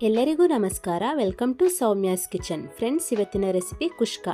ಎಲ್ಲರಿಗೂ ನಮಸ್ಕಾರ. Welcome to Soumya's kitchen friends ಇವತ್ತಿನ ರೆಸಿಪಿ ಕುಷ್ಕ.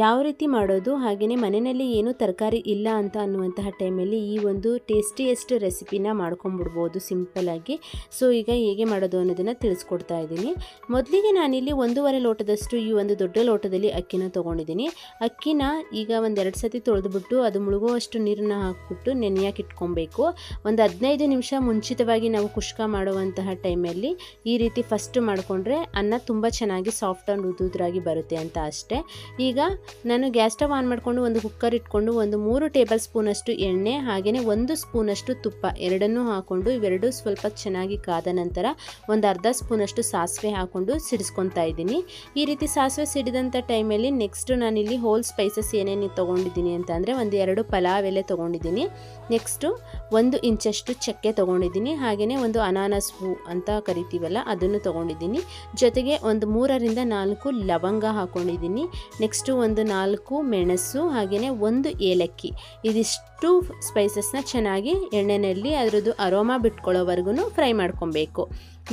ಯಾವ ರೀತಿ ಮಾಡೋದು ಹಾಗೆಯೇ ಮನೆಯಲ್ಲಿ ಏನೂ ತರಕಾರಿ ಇಲ್ಲ ಅಂತ ಅನ್ನುವಂತಹ ಟೈಮಲ್ಲಿ ಈ ಒಂದು ಟೇಸ್ಟಿಯೆಸ್ಟ್ ರೆಸಿಪಿನ ಮಾಡ್ಕೊಂಬಿಡ್ಬೋದು ಸಿಂಪಲಾಗಿ ಸೊ ಈಗ ಹೇಗೆ ಮಾಡೋದು ಅನ್ನೋದನ್ನು ತಿಳಿಸ್ಕೊಡ್ತಾ ಇದ್ದೀನಿ. ಮೊದಲಿಗೆ ನಾನಿಲ್ಲಿ ಒಂದೂವರೆ ಲೋಟದಷ್ಟು ಈ ಒಂದು ದೊಡ್ಡ ಲೋಟದಲ್ಲಿ ಅಕ್ಕಿನ ತೊಗೊಂಡಿದ್ದೀನಿ. ಅಕ್ಕಿನ ಈಗ ಒಂದೆರಡು ಸತಿ ತೊಳೆದುಬಿಟ್ಟು ಅದು ಮುಳುಗುವಷ್ಟು ನೀರನ್ನ ಹಾಕಿಬಿಟ್ಟು ನೆನೆಯಕ್ಕೆ ಇಟ್ಕೊಬೇಕು. ಒಂದು ಹದಿನೈದು ನಿಮಿಷ ಮುಂಚಿತವಾಗಿ ನಾವು ಕುಷ್ಕ ಮಾಡುವಂತಹ ಟೈಮಲ್ಲಿ ಈ ರೀತಿ ಫಸ್ಟ್ ಮಾಡಿಕೊಂಡ್ರೆ ಅನ್ನ ತುಂಬ ಚೆನ್ನಾಗಿ ಸಾಫ್ಟ್ ಆ್ಯಂಡ್ ಉದುದ್ರಾಗಿ ಬರುತ್ತೆ ಅಂತ ಅಷ್ಟೇ. ಈಗ ನಾನು ಗ್ಯಾಸ್ ಸ್ಟವ್ ಆನ್ ಮಾಡಿಕೊಂಡು ಒಂದು ಕುಕ್ಕರ್ ಇಟ್ಕೊಂಡು ಒಂದು ಮೂರು ಟೇಬಲ್ ಸ್ಪೂನಷ್ಟು ಎಣ್ಣೆ ಹಾಗೆಯೇ ಒಂದು ಸ್ಪೂನಷ್ಟು ತುಪ್ಪ ಎರಡನ್ನೂ ಹಾಕ್ಕೊಂಡು ಇವೆರಡೂ ಸ್ವಲ್ಪ ಚೆನ್ನಾಗಿ ಕಾದ ನಂತರ ಒಂದು ಅರ್ಧ ಸ್ಪೂನಷ್ಟು ಸಾಸಿವೆ ಹಾಕ್ಕೊಂಡು ಸಿಡಿಸ್ಕೊತಾ ಇದ್ದೀನಿ. ಈ ರೀತಿ ಸಾಸಿವೆ ಸಿಡಿದಂಥ ಟೈಮಲ್ಲಿ ನೆಕ್ಸ್ಟ್ ನಾನಿಲ್ಲಿ ಹೋಲ್ ಸ್ಪೈಸಸ್ ಏನೇನು ತೊಗೊಂಡಿದ್ದೀನಿ ಅಂತ ಅಂದರೆ ಒಂದು ಎರಡು ಪಲಾವ್ ಎಲೆ ತೊಗೊಂಡಿದ್ದೀನಿ. ನೆಕ್ಸ್ಟು ಒಂದು ಇಂಚಷ್ಟು ಚಕ್ಕೆ ತೊಗೊಂಡಿದ್ದೀನಿ ಹಾಗೆಯೇ ಒಂದು ಅನಾನಸ್ ಹೂ ಅಂತ ಕರಿತೀವಲ್ಲ ಅದನ್ನು ತೊಗೊಂಡಿದ್ದೀನಿ. ಜೊತೆಗೆ ಒಂದು ಮೂರರಿಂದ ನಾಲ್ಕು ಲವಂಗ ಹಾಕ್ಕೊಂಡಿದ್ದೀನಿ ನೆಕ್ಸ್ಟು ಒಂದು ನಾಲ್ಕು ಮೆಣಸು ಹಾಗೆಯೇ ಒಂದು ಏಲಕ್ಕಿ. ಇದಿಷ್ಟು ಸ್ಪೈಸಸ್ನ ಚೆನ್ನಾಗಿ ಎಣ್ಣೆಯಲ್ಲಿ ಅದರದ್ದು ಅರೋಮಾ ಬಿಟ್ಕೊಳ್ಳೋವರೆಗೂ ಫ್ರೈ ಮಾಡ್ಕೊಬೇಕು.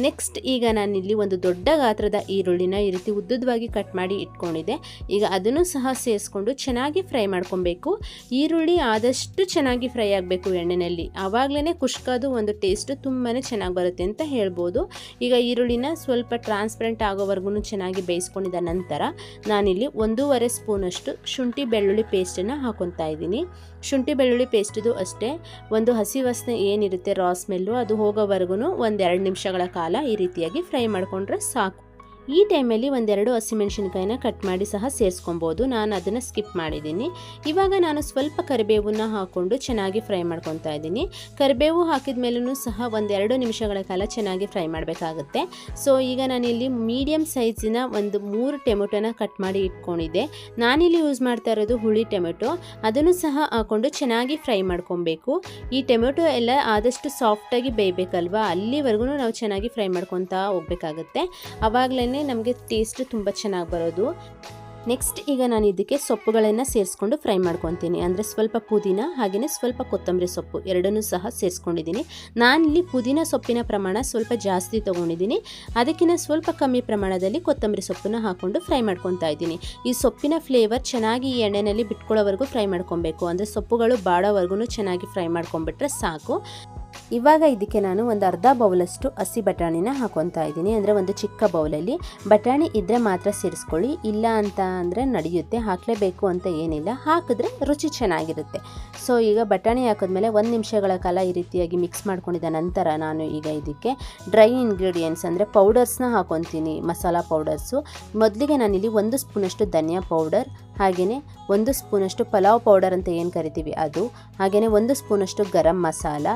ನೆಕ್ಸ್ಟ್ ಈಗ ನಾನಿಲ್ಲಿ ಒಂದು ದೊಡ್ಡ ಗಾತ್ರದ ಈರುಳ್ಳಿನ ಈ ರೀತಿ ಉದ್ದುದ್ದವಾಗಿ ಕಟ್ ಮಾಡಿ ಇಟ್ಕೊಂಡಿದ್ದೆ. ಈಗ ಅದನ್ನು ಸಹ ಸೇರಿಸ್ಕೊಂಡು ಚೆನ್ನಾಗಿ ಫ್ರೈ ಮಾಡ್ಕೊಬೇಕು. ಈರುಳ್ಳಿ ಆದಷ್ಟು ಚೆನ್ನಾಗಿ ಫ್ರೈ ಆಗಬೇಕು ಎಣ್ಣೆಯಲ್ಲಿ ಆವಾಗಲೇ ಖುಷ್ಕಾದು ಒಂದು ಟೇಸ್ಟು ತುಂಬಾ ಚೆನ್ನಾಗಿ ಬರುತ್ತೆ ಅಂತ ಹೇಳ್ಬೋದು. ಈಗ ಈರುಳ್ಳಿನ ಸ್ವಲ್ಪ ಟ್ರಾನ್ಸ್ಪರೆಂಟ್ ಆಗೋವರೆಗೂ ಚೆನ್ನಾಗಿ ಬೇಯಿಸ್ಕೊಂಡಿದ್ದ ನಂತರ ನಾನಿಲ್ಲಿ ಒಂದೂವರೆ ಸ್ಪೂನಷ್ಟು ಶುಂಠಿ ಬೆಳ್ಳುಳ್ಳಿ ಪೇಸ್ಟನ್ನು ಹಾಕೊತಾ ಇದ್ದೀನಿ. ಶುಂಠಿ ಬೆಳ್ಳುಳ್ಳಿ ಪೇಸ್ಟಿದು ಅಷ್ಟೇ. ಒಂದು ಹಸಿ ವಾಸನೆ ಏನಿರುತ್ತೆ ರಾ ಸ್ಮೆಲ್ಲು ಅದು ಹೋಗೋವರೆಗೂ ಒಂದೆರಡು ನಿಮಿಷಗಳ ಕಾಲ ಈ ರೀತಿಯಾಗಿ ಫ್ರೈ ಮಾಡಿಕೊಂಡ್ರೆ ಸಾಕು. ಈ ಟೈಮಲ್ಲಿ ಒಂದೆರಡು ಹಸಿಮೆಣಸಿನ್ಕಾಯಿನ ಕಟ್ ಮಾಡಿ ಸಹ ಸೇರಿಸ್ಕೊಬೋದು. ನಾನು ಅದನ್ನು ಸ್ಕಿಪ್ ಮಾಡಿದ್ದೀನಿ. ಇವಾಗ ನಾನು ಸ್ವಲ್ಪ ಕರಿಬೇವನ್ನ ಹಾಕ್ಕೊಂಡು ಚೆನ್ನಾಗಿ ಫ್ರೈ ಮಾಡ್ಕೊತಾ ಇದ್ದೀನಿ. ಕರಿಬೇವು ಹಾಕಿದ ಮೇಲೂ ಸಹ ಒಂದೆರಡು ನಿಮಿಷಗಳ ಕಾಲ ಚೆನ್ನಾಗಿ ಫ್ರೈ ಮಾಡಬೇಕಾಗುತ್ತೆ. ಸೊ, ಈಗ ನಾನಿಲ್ಲಿ ಮೀಡಿಯಮ್ ಸೈಜಿನ ಒಂದು ಮೂರು ಟೊಮೆಟೊನ ಕಟ್ ಮಾಡಿ ಇಟ್ಕೊಂಡಿದ್ದೆ. ನಾನಿಲ್ಲಿ ಯೂಸ್ ಮಾಡ್ತಾ ಇರೋದು ಹುಳಿ ಟೊಮೆಟೊ. ಅದನ್ನು ಸಹ ಹಾಕ್ಕೊಂಡು ಚೆನ್ನಾಗಿ ಫ್ರೈ ಮಾಡ್ಕೊಬೇಕು ಈ ಟೊಮೆಟೊ ಎಲ್ಲ ಆದಷ್ಟು ಸಾಫ್ಟಾಗಿ ಬೇಯಬೇಕಲ್ವಾ? ಅಲ್ಲಿವರೆಗೂ ನಾವು ಚೆನ್ನಾಗಿ ಫ್ರೈ ಮಾಡ್ಕೊತಾ ಹೋಗಬೇಕಾಗುತ್ತೆ. ಆವಾಗಲೇ ನಮಗೆ ಟೇಸ್ಟ್ ತುಂಬ ಚೆನ್ನಾಗಿ ಬರೋದು. ನೆಕ್ಸ್ಟ್ ಈಗ ನಾನು ಇದಕ್ಕೆ ಸೊಪ್ಪುಗಳನ್ನು ಸೇರಿಸ್ಕೊಂಡು ಫ್ರೈ ಮಾಡ್ಕೊತೀನಿ. ಅಂದರೆ ಸ್ವಲ್ಪ ಪುದೀನ ಹಾಗೆಯೇ ಸ್ವಲ್ಪ ಕೊತ್ತಂಬರಿ ಸೊಪ್ಪು ಎರಡನ್ನೂ ಸಹ ಸೇರಿಸ್ಕೊಂಡಿದ್ದೀನಿ. ನಾನು ಇಲ್ಲಿ ಪುದೀನ ಸೊಪ್ಪಿನ ಪ್ರಮಾಣ ಸ್ವಲ್ಪ ಜಾಸ್ತಿ ತೊಗೊಂಡಿದ್ದೀನಿ. ಅದಕ್ಕಿಂತ ಸ್ವಲ್ಪ ಕಮ್ಮಿ ಪ್ರಮಾಣದಲ್ಲಿ ಕೊತ್ತಂಬರಿ ಸೊಪ್ಪನ್ನು ಹಾಕ್ಕೊಂಡು ಫ್ರೈ ಮಾಡ್ಕೊತಾ ಇದ್ದೀನಿ. ಈ ಸೊಪ್ಪಿನ ಫ್ಲೇವರ್ ಚೆನ್ನಾಗಿ ಈ ಎಣ್ಣೆಯಲ್ಲಿ ಬಿಟ್ಕೊಳ್ಳೋವರೆಗೂ ಫ್ರೈ ಮಾಡ್ಕೊಬೇಕು. ಅಂದರೆ ಸೊಪ್ಪುಗಳು ಬಾಡೋವರೆಗೂ ಚೆನ್ನಾಗಿ ಫ್ರೈ ಮಾಡ್ಕೊಂಬಿಟ್ರೆ ಸಾಕು. ಇವಾಗ ಇದಕ್ಕೆ ನಾನು ಒಂದು ಅರ್ಧ ಬೌಲಷ್ಟು ಹಸಿ ಬಟಾಣಿನ ಹಾಕೊತಾ ಇದ್ದೀನಿ. ಅಂದರೆ ಒಂದು ಚಿಕ್ಕ ಬೌಲಲ್ಲಿ. ಬಟಾಣಿ ಇದ್ದರೆ ಮಾತ್ರ ಸೇರಿಸ್ಕೊಳ್ಳಿ. ಇಲ್ಲ ಅಂತ ಅಂದರೆ ನಡೆಯುತ್ತೆ. ಹಾಕಲೇಬೇಕು ಅಂತ ಏನಿಲ್ಲ. ಹಾಕಿದ್ರೆ ರುಚಿ ಚೆನ್ನಾಗಿರುತ್ತೆ. ಸೊ ಈಗ ಬಟಾಣಿ ಹಾಕಿದ್ಮೇಲೆ ಒಂದು ನಿಮಿಷಗಳ ಕಾಲ ಈ ರೀತಿಯಾಗಿ ಮಿಕ್ಸ್ ಮಾಡ್ಕೊಂಡಿದ್ದ ನಂತರ ನಾನು ಈಗ ಇದಕ್ಕೆ ಡ್ರೈ ಇಂಗ್ರೀಡಿಯೆಂಟ್ಸ್ ಅಂದರೆ ಪೌಡರ್ಸ್ನ ಹಾಕೊತೀನಿ. ಮಸಾಲ ಪೌಡರ್ಸು ಮೊದಲಿಗೆ ನಾನಿಲ್ಲಿ ಒಂದು ಸ್ಪೂನಷ್ಟು ಧನಿಯಾ ಪೌಡರ್ ಹಾಗೆಯೇ ಒಂದು ಸ್ಪೂನಷ್ಟು ಪಲಾವ್ ಪೌಡರ್ ಅಂತ ಏನು ಕರಿತೀವಿ ಅದು, ಹಾಗೆಯೇ ಒಂದು ಸ್ಪೂನಷ್ಟು ಗರಂ ಮಸಾಲ,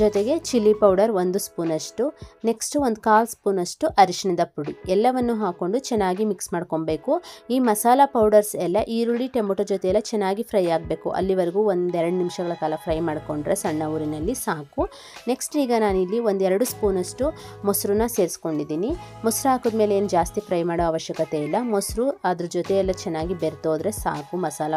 ಜೊತೆಗೆ ಚಿಲ್ಲಿ ಪೌಡರ್ ಒಂದು ಸ್ಪೂನಷ್ಟು, ನೆಕ್ಸ್ಟು ಒಂದು ಕಾಲು ಸ್ಪೂನಷ್ಟು ಅರಿಶಿಣದ ಪುಡಿ, ಎಲ್ಲವನ್ನು ಹಾಕ್ಕೊಂಡು ಚೆನ್ನಾಗಿ ಮಿಕ್ಸ್ ಮಾಡ್ಕೊಬೇಕು. ಈ ಮಸಾಲ ಪೌಡರ್ಸ್ ಎಲ್ಲ ಈರುಳ್ಳಿ, ಟೊಮೊಟೊ ಜೊತೆ ಎಲ್ಲ ಚೆನ್ನಾಗಿ ಫ್ರೈ ಆಗಬೇಕು. ಅಲ್ಲಿವರೆಗೂ ಒಂದೆರಡು ನಿಮಿಷಗಳ ಕಾಲ ಫ್ರೈ ಮಾಡಿಕೊಂಡ್ರೆ ಸಣ್ಣ ಊರಿನಲ್ಲಿ ಸಾಕು. ನೆಕ್ಸ್ಟ್ ಈಗ ನಾನಿಲ್ಲಿ ಒಂದೆರಡು ಸ್ಪೂನಷ್ಟು ಮೊಸರನ್ನ ಸೇರಿಸ್ಕೊಂಡಿದ್ದೀನಿ. ಮೊಸರು ಹಾಕಿದ್ಮೇಲೆ ಏನು ಜಾಸ್ತಿ ಫ್ರೈ ಮಾಡೋ ಅವಶ್ಯಕತೆ ಇಲ್ಲ. ಮೊಸರು ಅದ್ರ ಜೊತೆ ಎಲ್ಲ ಚೆನ್ನಾಗಿ ಬೆರೆತೋದ್ರೆ ಸಾಕು. ಮಸಾಲ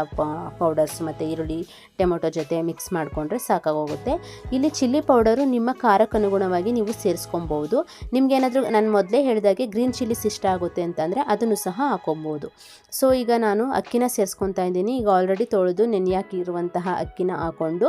ಪೌಡರ್ಸ್ ಮತ್ತು ಈರುಳ್ಳಿ, ಟೊಮೊಟೊ ಜೊತೆ ಮಿಕ್ಸ್ ಮಾಡಿಕೊಂಡ್ರೆ ಸಾಕಾಗೋಗುತ್ತೆ. ಇಲ್ಲಿ ಚಿಲ್ಲಿ ಪೌಡರು ನಿಮ್ಮ ಖಾರಕ್ಕನುಗುಣವಾಗಿ ನೀವು ಸೇರಿಸ್ಕೊಬೋದು. ನಿಮ್ಗೇನಾದರೂ ನಾನು ಮೊದಲೇ ಹೇಳಿದಾಗೆ ಗ್ರೀನ್ ಚಿಲ್ಲಿಸ್ ಇಷ್ಟ ಆಗುತ್ತೆ ಅಂತಂದರೆ ಅದನ್ನು ಸಹ ಹಾಕೊಬೋದು. ಸೊ ಈಗ ನಾನು ಅಕ್ಕಿನ ಸೇರಿಸ್ಕೊತಾ ಇದ್ದೀನಿ. ಈಗ ಆಲ್ರೆಡಿ ತೊಳೆದು ನೆನೆಯಾಕಿರುವಂತಹ ಅಕ್ಕಿನ ಹಾಕ್ಕೊಂಡು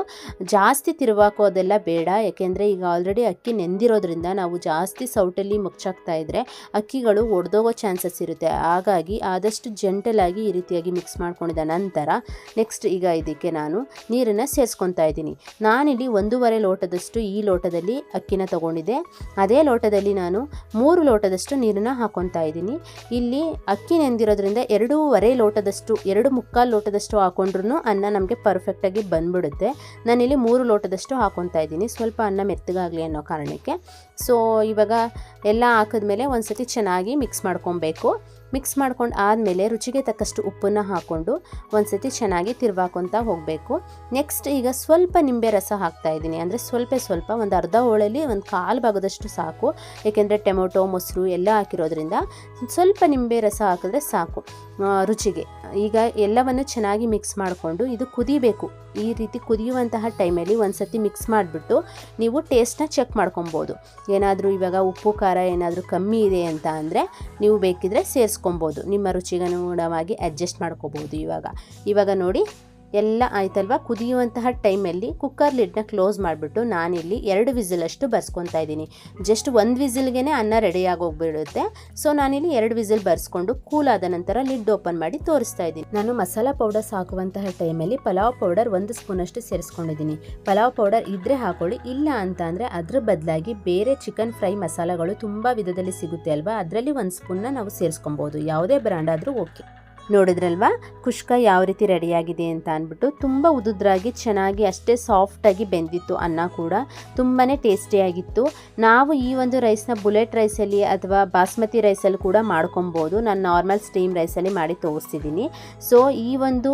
ಜಾಸ್ತಿ ತಿರುವಾಕೋದೆಲ್ಲ ಬೇಡ. ಯಾಕೆಂದರೆ ಈಗ ಆಲ್ರೆಡಿ ಅಕ್ಕಿ ನೆಂದಿರೋದ್ರಿಂದ ನಾವು ಜಾಸ್ತಿ ಸೌಟಲ್ಲಿ ಮುಚ್ಚಾಕ್ತಾ ಇದ್ದರೆ ಅಕ್ಕಿಗಳು ಒಡೆದೋಗೋ ಚಾನ್ಸಸ್ ಇರುತ್ತೆ. ಹಾಗಾಗಿ ಆದಷ್ಟು ಜೆಂಟಲಾಗಿ ಈ ರೀತಿಯಾಗಿ ಮಿಕ್ಸ್ ಮಾಡ್ಕೊಂಡಿದ್ದ ನಂತರ ನೆಕ್ಸ್ಟ್ ಈಗ ಇದಕ್ಕೆ ನಾನು ನೀರನ್ನು ಸೇರಿಸ್ಕೊತಾ ಇದ್ದೀನಿ. ನಾನಿಲ್ಲಿ ಒಂದೂವರೆ ಲೋಟದಷ್ಟು ಈ ಲೋಟದಲ್ಲಿ ಅಕ್ಕಿನ ತೊಗೊಂಡಿದ್ದೆ. ಅದೇ ಲೋಟದಲ್ಲಿ ನಾನು ಮೂರು ಲೋಟದಷ್ಟು ನೀರನ್ನು ಹಾಕೊತಾ ಇದ್ದೀನಿ. ಇಲ್ಲಿ ಅಕ್ಕಿ ನೆಂದಿರೋದ್ರಿಂದ ಎರಡೂವರೆ ಲೋಟದಷ್ಟು, ಎರಡು ಮುಕ್ಕಾಲು ಲೋಟದಷ್ಟು ಹಾಕೊಂಡ್ರೂ ಅನ್ನ ನಮಗೆ ಪರ್ಫೆಕ್ಟಾಗಿ ಬಂದ್ಬಿಡುತ್ತೆ. ನಾನಿಲ್ಲಿ ಮೂರು ಲೋಟದಷ್ಟು ಹಾಕೊತಾ ಇದ್ದೀನಿ. ಸ್ವಲ್ಪ ಅನ್ನ ಮೆತ್ತಗಾಗಲಿ ಅನ್ನೋ ಕಾರಣಕ್ಕೆ. ಸೊ ಇವಾಗ ಎಲ್ಲ ಹಾಕಿದ್ಮೇಲೆ ಒಂದು ಸತಿ ಚೆನ್ನಾಗಿ ಮಿಕ್ಸ್ ಮಾಡ್ಕೊಬೇಕು. ಮಿಕ್ಸ್ ಮಾಡ್ಕೊಂಡು ಆದಮೇಲೆ ರುಚಿಗೆ ತಕ್ಕಷ್ಟು ಉಪ್ಪನ್ನು ಹಾಕ್ಕೊಂಡು ಒಂದು ಸತಿ ಚೆನ್ನಾಗಿ ತಿರ್ವಾಕೊತ ಹೋಗಬೇಕು. ನೆಕ್ಸ್ಟ್ ಈಗ ಸ್ವಲ್ಪ ನಿಂಬೆ ರಸ ಹಾಕ್ತಾ ಇದ್ದೀನಿ. ಅಂದರೆ ಸ್ವಲ್ಪ ಸ್ವಲ್ಪ ಒಂದು ಅರ್ಧ ಹೋಳಲ್ಲಿ ಒಂದು ಕಾಲು ಭಾಗದಷ್ಟು ಸಾಕು. ಏಕೆಂದರೆ ಟೊಮೊಟೊ, ಮೊಸರು ಎಲ್ಲ ಹಾಕಿರೋದ್ರಿಂದ ಸ್ವಲ್ಪ ನಿಂಬೆ ರಸ ಹಾಕಿದ್ರೆ ಸಾಕು ರುಚಿಗೆ. ಈಗ ಎಲ್ಲವನ್ನು ಚೆನ್ನಾಗಿ ಮಿಕ್ಸ್ ಮಾಡಿಕೊಂಡು ಇದು ಕುದಿಬೇಕು. ಈ ರೀತಿ ಕುದಿಯುವಂತಹ ಟೈಮಲ್ಲಿ ಒಂದು ಸತಿ ಮಿಕ್ಸ್ ಮಾಡಿಬಿಟ್ಟು ನೀವು ಟೇಸ್ಟ್ನ ಚೆಕ್ ಮಾಡ್ಕೊಬೋದು. ಏನಾದರೂ ಇವಾಗ ಉಪ್ಪು, ಖಾರ ಏನಾದರೂ ಕಮ್ಮಿ ಇದೆ ಅಂತ ಅಂದರೆ ನೀವು ಬೇಕಿದ್ರೆ ಸೇರಿಸ್ಕೊಬೋದು. ನಿಮ್ಮ ರುಚಿಗನುಗುಣವಾಗಿ ಅಡ್ಜಸ್ಟ್ ಮಾಡ್ಕೋಬೋದು ಇವಾಗ. ಇವಾಗ ನೋಡಿ ಎಲ್ಲ ಆಯ್ತಲ್ವಾ? ಕುದಿಯುವಂತಹ ಟೈಮಲ್ಲಿ ಕುಕ್ಕರ್ ಲಿಡ್ನ ಕ್ಲೋಸ್ ಮಾಡಿಬಿಟ್ಟು ನಾನಿಲ್ಲಿ ಎರಡು ವಿಸಿಲಷ್ಟು ಬರ್ಸ್ಕೊತಾ ಇದ್ದೀನಿ. ಜಸ್ಟ್ ಒಂದು ವಿಸಿಲ್ಗೆ ಅನ್ನ ರೆಡಿಯಾಗಿ ಹೋಗ್ಬಿಡುತ್ತೆ ಸೊ ನಾನಿಲ್ಲಿ ಎರಡು ವಿಸಿಲ್ ಬರ್ಸ್ಕೊಂಡು ಕೂಲ್ ಆದ ನಂತರ ಲಿಡ್ ಓಪನ್ ಮಾಡಿ ತೋರಿಸ್ತಾ ಇದ್ದೀನಿ. ನಾನು ಮಸಾಲ ಪೌಡರ್ಸ್ ಹಾಕುವಂತಹ ಟೈಮಲ್ಲಿ ಪಲಾವ್ ಪೌಡರ್ ಒಂದು ಸ್ಪೂನಷ್ಟು ಸೇರಿಸ್ಕೊಂಡಿದ್ದೀನಿ. ಪಲಾವ್ ಪೌಡರ್ ಇದ್ದರೆ ಹಾಕೊಳ್ಳಿ, ಇಲ್ಲ ಅಂತ ಅಂದರೆ ಅದ್ರ ಬದಲಾಗಿ ಬೇರೆ ಚಿಕನ್ ಫ್ರೈ ಮಸಾಲಗಳು ತುಂಬ ವಿಧದಲ್ಲಿ ಸಿಗುತ್ತೆ ಅಲ್ವಾ? ಅದರಲ್ಲಿ ಒಂದು ಸ್ಪೂನ್ನ ನಾವು ಸೇರಿಸ್ಕೊಬೋದು. ಯಾವುದೇ ಬ್ರ್ಯಾಂಡ್ ಆದರೂ ಓಕೆ ನೋಡಿದ್ರಲ್ವಾ? ಕುಷ್ಕ ಯಾವ ರೀತಿ ರೆಡಿಯಾಗಿದೆ ಅಂತ ಅಂದ್ಬಿಟ್ಟು ತುಂಬ ಉದುದ್ರಾಗಿ ಚೆನ್ನಾಗಿ ಅಷ್ಟೇ ಸಾಫ್ಟಾಗಿ ಬೆಂದಿತ್ತು ಅನ್ನ ಕೂಡ. ತುಂಬಾ ಟೇಸ್ಟಿಯಾಗಿತ್ತು ನಾವು ಈ ಒಂದು ರೈಸ್ನ ಬುಲೆಟ್ ರೈಸಲ್ಲಿ ಅಥವಾ ಬಾಸ್ಮತಿ ರೈಸಲ್ಲಿ ಕೂಡ ಮಾಡ್ಕೊಬೋದು. ನಾನು ನಾರ್ಮಲ್ ಸ್ಟೀಮ್ ರೈಸಲ್ಲಿ ಮಾಡಿ ತೋರಿಸ್ತಿದ್ದೀನಿ ಸೊ ಈ ಒಂದು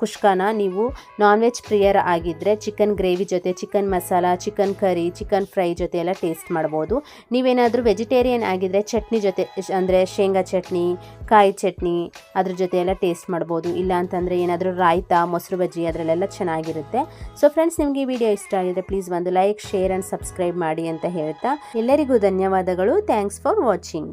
ಖುಷ್ಕನ ನೀವು ನಾನ್ ವೆಜ್ ಪ್ರಿಯರ್ ಆಗಿದ್ದರೆ ಚಿಕನ್ ಗ್ರೇವಿ ಜೊತೆ chicken masala chicken curry chicken fry ಜೊತೆ ಎಲ್ಲ ಟೇಸ್ಟ್ ಮಾಡ್ಬೋದು. ನೀವೇನಾದರೂ ವೆಜಿಟೇರಿಯನ್ ಆಗಿದ್ದರೆ ಚಟ್ನಿ ಜೊತೆ, ಅಂದರೆ ಶೇಂಗಾ ಚಟ್ನಿ ಕಾಯಿ ಚಟ್ನಿ ಅದ್ರ ಜೊತೆ ಎಲ್ಲ ಟೇಸ್ಟ್ ಮಾಡ್ಬೋದು. ಇಲ್ಲ ಅಂತಂದರೆ ಏನಾದರೂ ರಾಯ್ತಾ, ಮೊಸರು ಬಜ್ಜಿ ಅದರಲ್ಲೆಲ್ಲ ಚೆನ್ನಾಗಿರುತ್ತೆ. ಸೊ ಫ್ರೆಂಡ್ಸ್ ನಿಮಗೆ ಈ ವಿಡಿಯೋ ಇಷ್ಟ ಆಗಿದೆ ಪ್ಲೀಸ್ ಒಂದು ಲೈಕ್ ಶೇರ್ ಆ್ಯಂಡ್ ಸಬ್ಸ್ಕ್ರೈಬ್ ಮಾಡಿ ಅಂತ ಹೇಳ್ತಾ. ಎಲ್ಲರಿಗೂ ಧನ್ಯವಾದಗಳು. Thanks for watching